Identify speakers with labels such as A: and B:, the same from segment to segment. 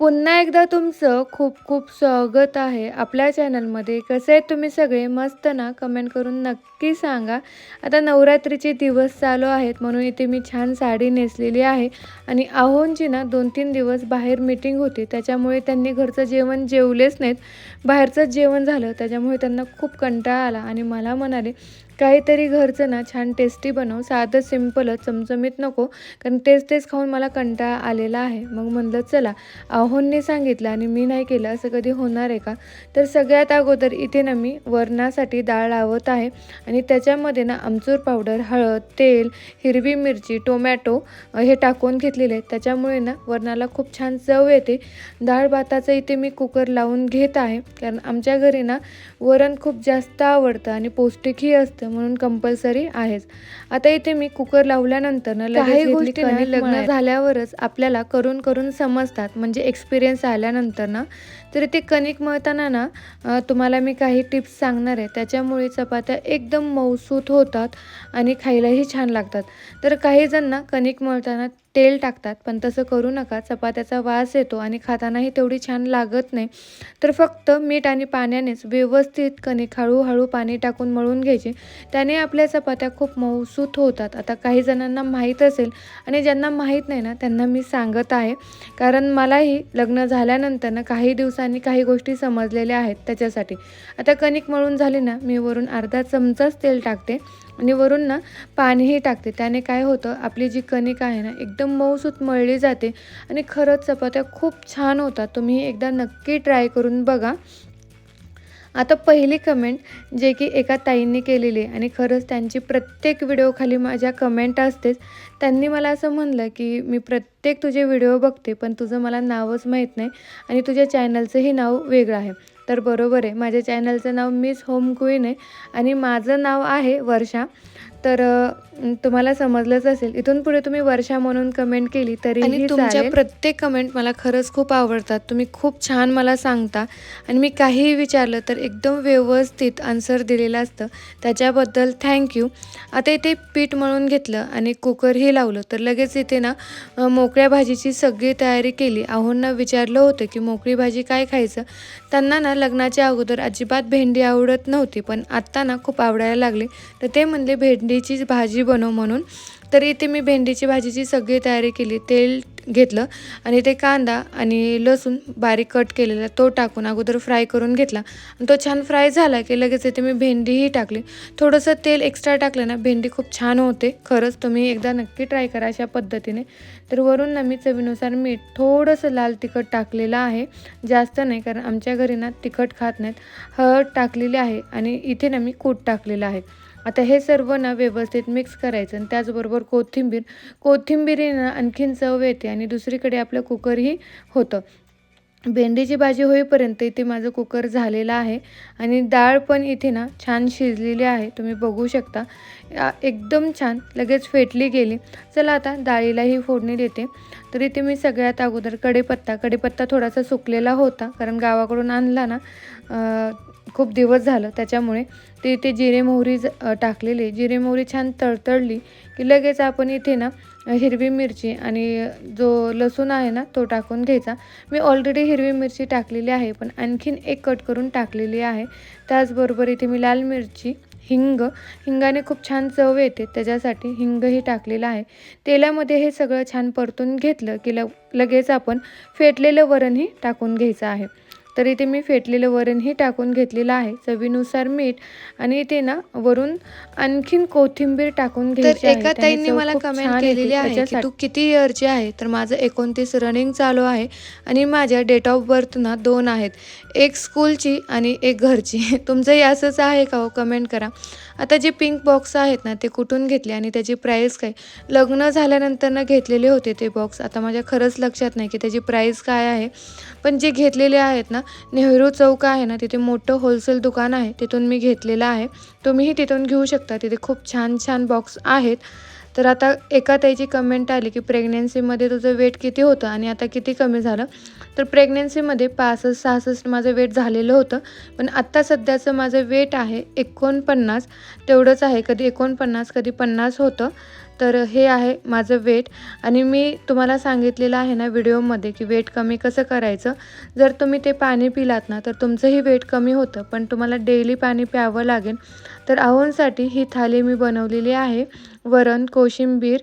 A: पुन्हा एकदा तुमचं खूप खूप स्वागत आहे आपल्या चॅनलमध्ये. कसे आहेत तुम्ही सगळे? मस्त ना? कमेंट करून नक्की सांगा. आता नवरात्रीचे दिवस चालू आहेत म्हणून इथे मी छान साडी नेसलेली आहे. आणि आहोंची ना दोन तीन दिवस बाहेर मीटिंग होती. त्याच्यामुळे त्यांनी घरचं जेवण जेवलेच नाहीत. बाहेरचंच जेवण झालं त्याच्यामुळे त्यांना खूप कंटाळा आला. आणि मला म्हणाले काहीतरी घरचं ना छान टेस्टी बनव. साधं सिम्पलच चमचमीत नको. कारण तेच तेच खाऊन मला कंटाळा आलेला आहे. मग म्हणलं चला आहोंनी सांगितलं आणि मी नाही केलं असं कधी होणार आहे का? तर सगळ्यात अगोदर इथे ना मी वरणासाठी डाळ लावत आहे. आणि त्याच्यामध्ये ना आमचूर पावडर हळद तेल हिरवी मिरची टोमॅटो हे टाकून घेतलेले आहेत. त्याच्यामुळे ना वरणाला खूप छान चव येते. डाळ भाताचं इथे मी कुकर लावून घेत आहे. कारण आमच्या घरी ना वरण खूप जास्त आवडतं आणि पौष्टिकही असतं. म्हणून कंपल्सरी आहेच. आता इथे मी कुकर लावल्यानंतर ना काही गोष्टी लग्न झाल्यावरच आपल्याला करून करून समजतात. म्हणजे एक्सपिरियन्स आल्यानंतर ना तर ते कणिक मळताना ना तुम्हाला मी काही टिप्स सांगणार आहे. त्याच्यामुळे चपात्या एकदम मऊसूत होतात आणि खायलाही छान लागतात. तर काही जण ना कणिक मळताना तेल टाकतात पण तसं करू नका. चपात्याचा वास येतो आणि खातानाही तेवढी छान लागत नाही. तर फक्त मीठ आणि पाण्यानेच व्यवस्थित कणिक हळूहळू पाणी टाकून मळून घ्यायचे. त्याने आपल्या चपात्या खूप मऊसूत होतात. आता काही जणांना माहीत असेल आणि ज्यांना माहीत नाही ना त्यांना मी सांगत आहे. कारण मलाही लग्न झाल्यानंतर ना काही दिवसांनी काही गोष्टी समजलेल्या आहेत त्याच्यासाठी. आता कणिक मळून झाली ना मी वरून अर्धा चमचाच तेल टाकते. आणि वरून ना पाणीही टाकते. त्याने काय होतं आपली जी कणिक आहे ना एकदम मऊसूत मळली जाते आणि खरंच चपात्या खूप छान होतात. तुम्ही एकदा नक्की ट्राय करून बघा. आता पहिली कमेंट जे की एका ताईंनी केलेली आहे आणि खरंच त्यांची प्रत्येक व्हिडिओखाली माझ्या कमेंट असतेच. त्यांनी मला असं म्हणलं की मी प्रत्येक तुझे व्हिडिओ बघते पण तुझं मला नावच माहीत नाही आणि तुझ्या चॅनलचंही नाव वेगळं आहे. तर बरोबर आहे माझ्या चॅनलचं नाव मिस होम क्वीन आहे आणि माझं नाव आहे वर्षा. तर तुम्हाला समजलंच असेल. इथून पुढे तुम्ही वर्षा म्हणून कमेंट केली तरी आणि तुमच्या प्रत्येक कमेंट मला खरंच खूप आवडतात. तुम्ही खूप छान मला सांगता. आणि मी काहीही विचारलं तर एकदम व्यवस्थित आन्सर दिलेलं असतं. त्याच्याबद्दल थँक्यू आता इथे पीठ मळून घेतलं आणि कुकरही लावलं. तर लगेच इथे ना मोकळ्या भाजीची सगळी तयारी केली. आहोंना विचारलं होतं की मोकळी भाजी काय खायचं? त्यांना ना लग्नाच्या अगोदर अजिबात भेंडी आवडत नव्हती. पण आत्ता ना खूप आवडायला लागली. तर ते म्हणले भेंडीची भाजी बनव म्हणून. तर इथे मी भेंडीची भाजीची सगळी तयारी केली. तेल घेतलं आणि ते कांदा आणि लसूण बारीक कट केलेला तो टाकून अगोदर फ्राय करून घेतला. आणि तो छान फ्राय झाला की लगेच इथे मी भेंडीही टाकली. थोडंसं तेल एक्स्ट्रा टाकलं ना भेंडी खूप छान होते. खरंच तुम्ही एकदा नक्की ट्राय करा अशा पद्धतीने. तर वरून ना मी चवीनुसार मीठ थोडंसं लाल तिखट टाकलेलं आहे. जास्त नाही कारण आमच्या घरी ना तिखट खात नाहीत. हळद टाकलेली आहे आणि इथे ना मी कूट टाकलेलं आहे. आता हे सर्व ना व्यवस्थित मिक्स करायचं आणि त्याचबरोबर कोथिंबीर. कोथिंबीरीनं आणखीन चव येते आणि दुसरीकडे आपलं कुकरही होतं. भेंडीची भाजी होईपर्यंत इथे माझं कुकर झालेलं आहे आणि डाळ पण इथे ना छान शिजलेली आहे. तुम्ही बघू शकता. एकदम छान. लगेच फेटली गेली. चला आता डाळीलाही फोडणी देते. तर इथे मी सगळ्यात अगोदर कडेपत्ता कडेपत्ता थोडासा सुकलेला होता कारण गावाकडून आणला ना. खूप दिवस झालं त्याच्यामुळे ते इथे जिरे मोहरी ज- टाकलेली. जिरे मोहरी छान तळतळली की लगेच आपण इथे ना हिरवी मिरची आणि जो लसूण आहे ना तो टाकून घ्यायचा. मी ऑलरेडी हिरवी मिरची टाकलेली आहे पण आणखीन एक कट करून टाकलेली आहे. त्याचबरोबर इथे मी लाल मिरची हिंग हिंगाने खूप छान चव येते त्याच्यासाठी हिंगही टाकलेलं आहे. तेलामध्ये हे सगळं छान परतून घेतलं की ल लगेच आपण फेटलेलं वरणही टाकून घ्यायचं आहे. तर इथे मी फेटलेलं वरणही टाकून घेतलेलं आहे. चवीनुसार मीठ आणि इथे ना वरून आणखीन कोथिंबीर टाकून घ्यायची आहे.
B: एका ताईंनी मला
A: येते.
B: केलेली आहे की तू किती इयरची आहे? तर माझं एकोणतीस रनिंग चालू आहे आणि माझ्या डेट ऑफ बर्थ ना दोन आहेत. एक स्कूलची आणि एक घरची. तुमचंही असंच आहे का हो? कमेंट करा. आता जे पिंक बॉक्स आहेत ना ते कुठून घेतले आणि त्याची प्राईस काय? लग्न झाल्यानंतर ना घेतलेले होते ते बॉक्स आता माझ्या खरंच लक्षात नाही की त्याची प्राईस काय आहे. पण जे घेतलेले आहेत ना नेहरू चौक आहे ना तिथे मोठं होलसेल दुकान आहे तिथून मी घेतलेलं आहे. तुम्हीही तिथून घेऊ शकता तिथे खूप छान छान बॉक्स आहेत. तर आता एका त्याची कमेंट आली की प्रेग्नेन्सीमध्ये तुझं वेट किती होतं आणि आता किती कमी झालं? तर प्रेग्नेन्सीमध्ये पासष्ट सहासष्ट माझं वेट झालेलं होतं पण आत्ता सध्याचं माझं वेट आहे एकोणपन्नास. तेवढंच आहे कधी एकोणपन्नास कधी पन्नास होतं.
A: तर हे आहे माझं वेट. आणि मी तुम्हाला सांगितलेलं आहे ना व्हिडिओमध्ये की वेट कमी कसं करायचं? जर तुम्ही ते पाणी पिलात ना तर तुमचंही वेट कमी होतं पण तुम्हाला डेली पाणी प्यावं लागेल. तर आहोंसाठी ही थाली मी बनवलेली आहे. वरण कोशिंबीर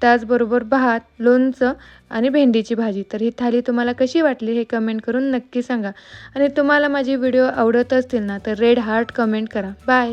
A: त्याचबरोबर भात लोणचं आणि भेंडीची भाजी. तर ही थाली तुम्हाला कशी वाटली हे कमेंट करून नक्की सांगा. आणि तुम्हाला माझी व्हिडिओ आवडत असतील ना तर रेड हार्ट कमेंट करा. बाय.